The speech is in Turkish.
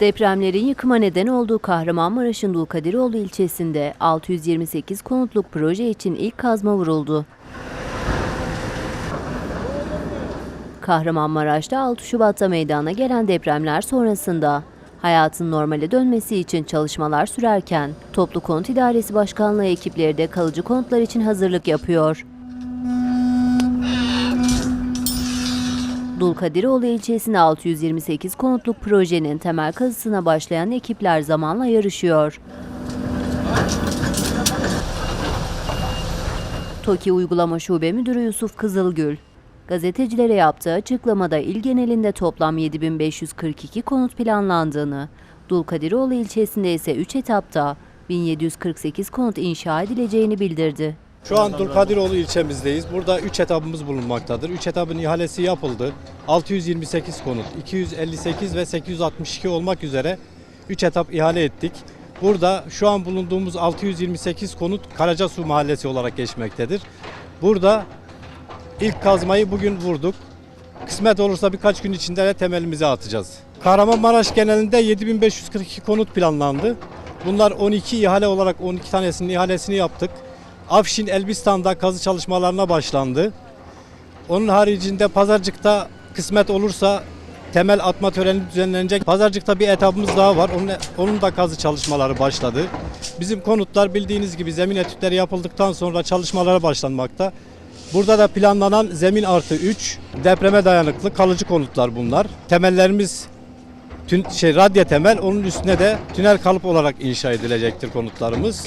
Depremlerin yıkıma neden olduğu Kahramanmaraş'ın Dulkadiroğlu ilçesinde 628 konutluk proje için ilk kazma vuruldu. Kahramanmaraş'ta 6 Şubat'ta meydana gelen depremler sonrasında hayatın normale dönmesi için çalışmalar sürerken Toplu Konut İdaresi Başkanlığı ekipleri de kalıcı konutlar için hazırlık yapıyor. Dulkadiroğlu ilçesinde 628 konutluk projenin temel kazısına başlayan ekipler zamanla yarışıyor. TOKİ Uygulama Şube Müdürü Yusuf Kızılgül, gazetecilere yaptığı açıklamada il genelinde toplam 7542 konut planlandığını, Dulkadiroğlu ilçesinde ise 3 etapta 1748 konut inşa edileceğini bildirdi. Şu an Dulkadiroğlu ilçemizdeyiz. Burada 3 etabımız bulunmaktadır. 3 etabın ihalesi yapıldı. 628 konut, 258 ve 862 olmak üzere 3 etap ihale ettik. Burada şu an bulunduğumuz 628 konut Karacasu Mahallesi olarak geçmektedir. Burada ilk kazmayı bugün vurduk. Kısmet olursa birkaç gün içinde de temelimizi atacağız. Kahramanmaraş genelinde 7542 konut planlandı. Bunlar 12 ihale olarak 12 tanesinin ihalesini yaptık. Afşin Elbistan'da kazı çalışmalarına başlandı. Onun haricinde Pazarcık'ta kısmet olursa temel atma töreni düzenlenecek. Pazarcık'ta bir etapımız daha var. Onun, onun da kazı çalışmaları başladı. Bizim konutlar bildiğiniz gibi zemin etütleri yapıldıktan sonra çalışmalara başlanmakta. Burada da planlanan zemin artı 3 depreme dayanıklı kalıcı konutlar bunlar. Temellerimiz tün, şey radya temel onun üstüne de tünel kalıp olarak inşa edilecektir konutlarımız.